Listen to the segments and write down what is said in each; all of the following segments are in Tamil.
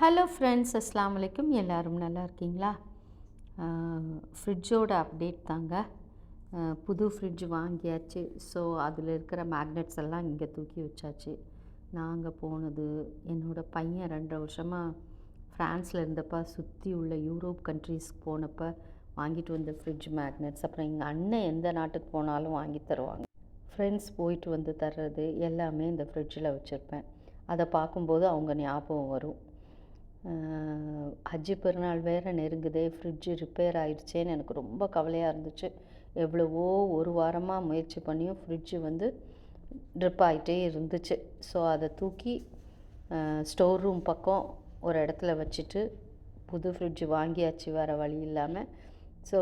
ஹலோ ஃப்ரெண்ட்ஸ் அஸ்லாம் வலைக்கும் எல்லோரும் நல்லா இருக்கீங்களா? ஃப்ரிட்ஜோட அப்டேட் தாங்க. புது ஃப்ரிட்ஜ் வாங்கியாச்சு. ஸோ அதில் இருக்கிற மேக்னெட்ஸ் எல்லாம் இங்கே தூக்கி வச்சாச்சு. நாங்கள் போனது என்னோடய பையன் ரெண்டரை வருஷமாக ஃப்ரான்ஸில் இருந்தப்போ சுற்றி உள்ள யூரோப் கண்ட்ரீஸ்க்கு போனப்போ வாங்கிட்டு வந்த ஃப்ரிட்ஜ் மேக்னெட்ஸ். அப்புறம் எங்கள் அண்ணன் எந்த நாட்டுக்கு போனாலும் வாங்கி தருவாங்க. ஃப்ரெண்ட்ஸ் போயிட்டு வந்து தர்றது எல்லாமே இந்த ஃப்ரிட்ஜில் வச்சுருப்பேன். அதை பார்க்கும்போது அவங்க ஞாபகம் வரும். ஹஜ்ஜி பெருநாள் வேறு நெருங்குதே ஃப்ரிட்ஜு ரிப்பேர் ஆயிடுச்சேன்னு எனக்கு ரொம்ப கவலையாக இருந்துச்சு. எவ்வளவோ ஒரு வாரமாக முயற்சி பண்ணியும் ஃப்ரிட்ஜு வந்து ட்ரிப் ஆகிட்டே இருந்துச்சு. ஸோ அதை தூக்கி ஸ்டோர் ரூம் பக்கம் ஒரு இடத்துல வச்சுட்டு புது ஃப்ரிட்ஜு வாங்கியாச்சு வேறு வழி இல்லாமல் ஸோ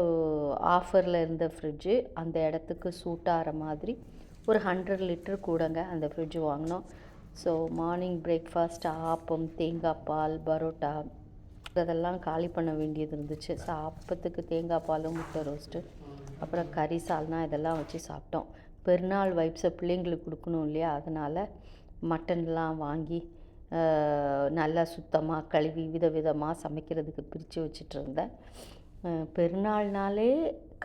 ஆஃபரில் இருந்த ஃப்ரிட்ஜு அந்த இடத்துக்கு சூட் ஆகிற மாதிரி ஒரு ஹண்ட்ரட் லிட்டர் கூடங்க அந்த ஃப்ரிட்ஜ் வாங்கினோம். ஸோ மார்னிங் பிரேக்ஃபாஸ்ட் ஆப்பம் தேங்காய் பால் பரோட்டா அதெல்லாம் காலி பண்ண வேண்டியது இருந்துச்சு. ஸோ ஆப்பத்துக்கு தேங்காய் பாலும் முட்டை ரோஸ்ட்டு அப்புறம் கறி சால்னா இதெல்லாம் வச்சு சாப்பிட்டோம். பெருநாள் வைப்ஸை பிள்ளைங்களுக்கு கொடுக்கணும் இல்லையா? அதனால் மட்டன்லாம் வாங்கி நல்லா சுத்தமாக கழுவி விதவிதமாக சமைக்கிறதுக்கு பிரித்து வச்சுட்டு இருந்தேன். பெருநாள்னாலே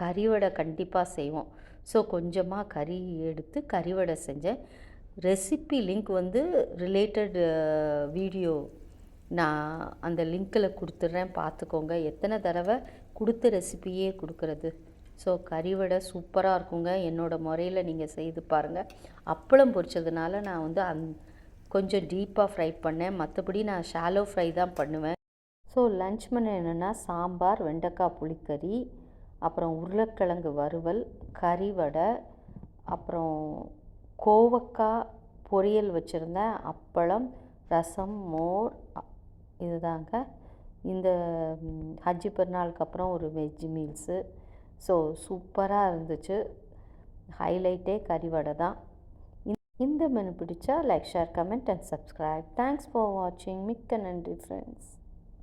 கறிவடை கண்டிப்பாக செய்வோம். ஸோ கொஞ்சமாக கறி எடுத்து கறிவடை செஞ்சேன். ரெசிபி லிங்க் வந்து ரிலேட்டட் வீடியோ uh, நான் அந்த லிங்க்கில் கொடுத்துட்றேன் பார்த்துக்கோங்க எத்தனை தடவை கொடுத்த ரெசிபியே கொடுக்கறது? ஸோ கறிவடை சூப்பராக இருக்குங்க. என்னோடய முறையில் நீங்கள் செய்து பாருங்கள் அப்பளம் பொரிச்சதுனால நான் வந்து அந் கொஞ்சம் டீப்பாக ஃப்ரை பண்ணேன். மற்றபடி நான் ஷாலோ ஃப்ரை தான் பண்ணுவேன். ஸோ லன்ச் மெனு என்னென்னா சாம்பார் வெண்டைக்காய் புளிக்கறி அப்புறம் உருளைக்கிழங்கு வறுவல் கறிவடை அப்புறம் கோவக்காய் பொரியல் வச்சுருந்தேன். அப்பளம் ரசம் மோர் இதுதாங்க. இந்த ஹஜ்ஜி பெருநாளுக்கு அப்புறம் ஒரு வெஜ் மீல்ஸு. ஸோ சூப்பராக இருந்துச்சு. ஹைலைட்டே கறிவடை தான். இந்த மெனு பிடிச்சா like share comment and subscribe. Thanks for வாட்சிங். மிக்க நன்றி ஃப்ரெண்ட்ஸ்.